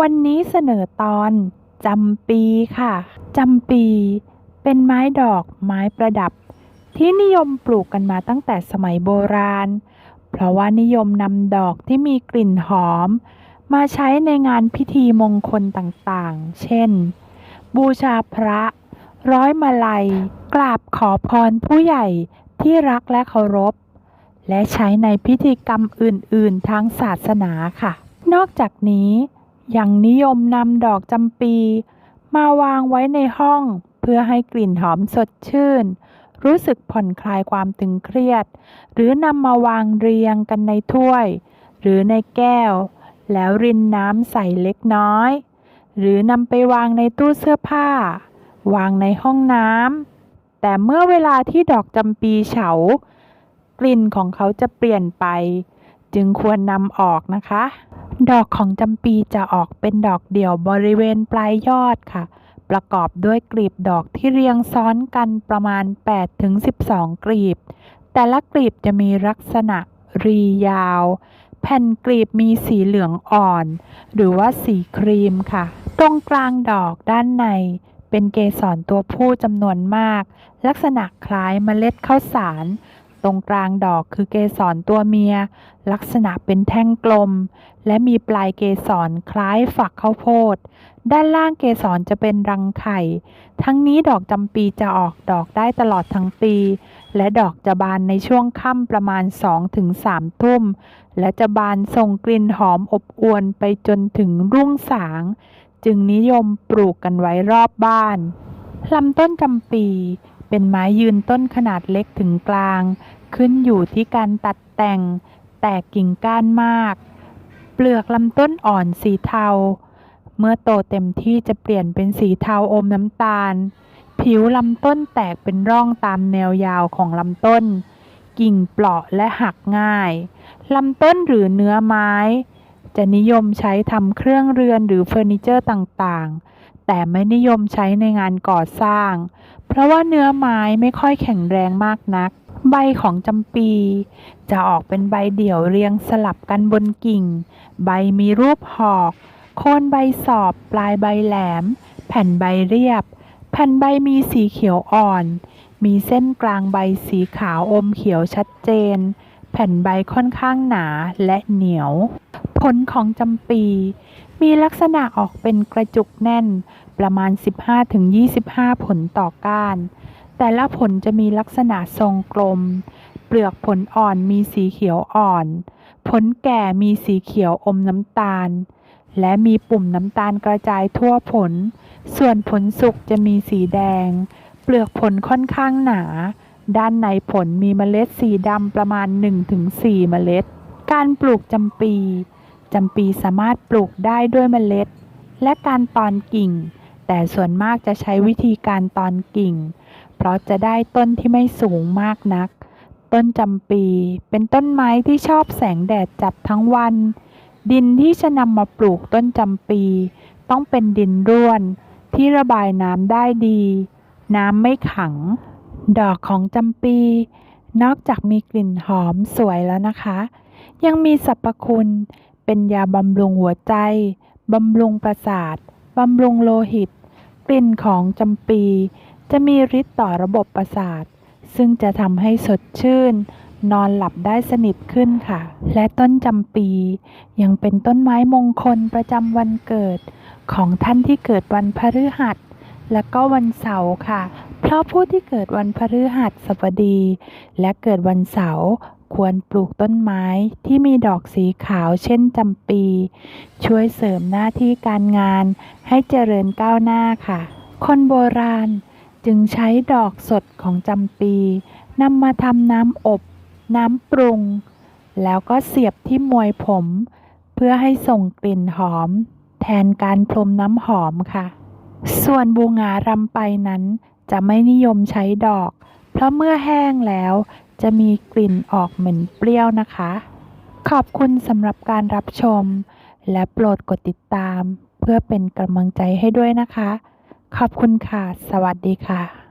วันนี้เสนอตอนจำปีค่ะจำปี เป็นไม้ดอกไม้ประดับ ที่นิยมปลูกกันมาตั้งแต่สมัยโบราณ เพราะว่านิยมนำดอกที่มีกลิ่นหอม มาใช้ในงานพิธีมงคลต่างๆ เช่น บูชาพระ ร้อยมาลัย กราบขอพรผู้ใหญ่ที่รักและเคารพ และใช้ในพิธีกรรมอื่น ๆ ทางศาสนาค่ะ นอกจากนี้ ยังนิยมนำดอกจำปี มาวางไว้ในห้อง เพื่อให้กลิ่นหอมสดชื่น รู้สึกผ่อนคลายความตึงเครียด หรือนำมาวางเรียงกันในถ้วย หรือในแก้ว แล้วรินน้ำใส่เล็กน้อย หรือนำไปวางในตู้เสื้อผ้า วางในห้องน้ำแต่เมื่อเวลาที่ดอกจำปีเฉากลิ่นของเขาจะเปลี่ยนไป จึงควรนำออกนะคะ ดอกของจำปีจะออกเป็นดอกเดี่ยวบริเวณปลายยอดค่ะ ประกอบด้วยกลีบดอกที่เรียงซ้อนกันประมาณ 8-12 กลีบ แต่ละกลีบจะมีลักษณะรียาว แผ่นกลีบมีสีเหลืองอ่อน หรือว่าสีครีมค่ะ ตรงกลางดอกด้านในเป็นเกสรตัวผู้จำนวนมาก ลักษณะคล้ายเมล็ดข้าวสาร ตรงกลางดอกคือเกสรตัวเมีย ลักษณะเป็นแท่งกลม และมีปลายเกสรคล้ายฝักข้าวโพด ด้านล่างเกสรจะเป็นรังไข่ ทั้งนี้ดอกจำปีจะออกดอกได้ตลอดทั้งปี และดอกจะบานในช่วงค่ำประมาณ 2-3 ทุ่ม และจะบานส่งกลิ่นหอมอบอวลไปจนถึงรุ่งสาง จึงนิยมปลูกกันไว้รอบบ้านลำต้นจำปี เป็นไม้ยืนต้นขนาดเล็กถึงกลาง ขึ้นอยู่ที่การตัดแต่ง แตกกิ่งก้านมาก เปลือกลำต้นอ่อนสีเทา เมื่อโตเต็มที่จะเปลี่ยนเป็นสีเทาอมน้ำตาล ผิวลำต้นแตกเป็นร่องตามแนวยาวของลำต้น กิ่งเปราะและหักง่าย ลำต้นหรือเนื้อไม้ จะนิยมใช้ทำเครื่องเรือนหรือเฟอร์นิเจอร์ต่างๆ แต่ไม่นิยมใช้ในงานก่อสร้าง เพราะว่าเนื้อไม้ไม่ค่อยแข็งแรงมากนัก ใบของจำปี จะออกเป็นใบเดี่ยวเรียงสลับกันบนกิ่ง ใบมีรูปหอก โคนใบสอบปลายใบแหลม แผ่นใบเรียบ แผ่นใบมีสีเขียวอ่อน มีเส้นกลางใบสีขาวอมเขียวชัดเจน แผ่นใบค่อนข้างหนาและเหนียว ผลของจำปี มีลักษณะออกเป็นกระจุกแน่นประมาณ 15-25 ผลต่อก้าน แต่ละผลจะมีลักษณะทรงกลม เปลือกผลอ่อนมีสีเขียวอ่อน ผลแก่มีสีเขียวอมน้ำตาล และมีปุ่มน้ำตาลกระจายทั่วผล ส่วนผลสุกจะมีสีแดง เปลือกผลค่อนข้างหนา ด้านในผลมีเมล็ดสีดำประมาณ 1-4 เมล็ด การปลูกจำปี จำปีสามารถปลูกได้ด้วยเมล็ด และการตอนกิ่ง แต่ส่วนมากจะใช้วิธีการตอนกิ่ง เพราะจะได้ต้นที่ไม่สูงมากนัก ต้นจำปีเป็นต้นไม้ที่ชอบแสงแดดจัดทั้งวัน ดินที่จะนำมาปลูกต้นจำปี ต้องเป็นดินร่วน ที่ระบายน้ำได้ดี น้ำไม่ขัง ดอกของจำปี นอกจากมีกลิ่นหอมสวยแล้วนะคะ ยังมีสรรพคุณ เป็นยาบำรุงหัวใจ บำรุงประสาท บำรุงโลหิต กลิ่นของจำปี จะมีฤทธิ์ต่อระบบประสาท ซึ่งจะทำให้สดชื่น นอนหลับได้สนิทขึ้นค่ะ และต้นจำปี ยังเป็นต้นไม้มงคลประจำวันเกิด ของท่านที่เกิดวันพฤหัส และก็วันเสาร์ค่ะ เพราะผู้ที่เกิดวันพฤหัสบดี และเกิดวันเสาร์ ควรปลูกต้นไม้ที่มีดอกสีขาวเช่นจำปี ช่วยเสริมหน้าที่การงานให้เจริญก้าวหน้าค่ะ คนโบราณจึงใช้ดอกสดของจำปีนำมาทำน้ำอบ น้ำปรุง แล้วก็เสียบที่มวยผม เพื่อให้ส่งกลิ่นหอม แทนการพรมน้ำหอมค่ะ ส่วนบูงารำไปนั้นจะไม่นิยมใช้ดอก เพราะเมื่อแห้งแล้ว จะมีกลิ่นออกเหม็นเปรี้ยวนะคะ ขอบคุณสำหรับการรับชม และโปรดกดติดตาม เพื่อเป็นกำลังใจให้ด้วยนะคะ ขอบคุณค่ะ สวัสดีค่ะ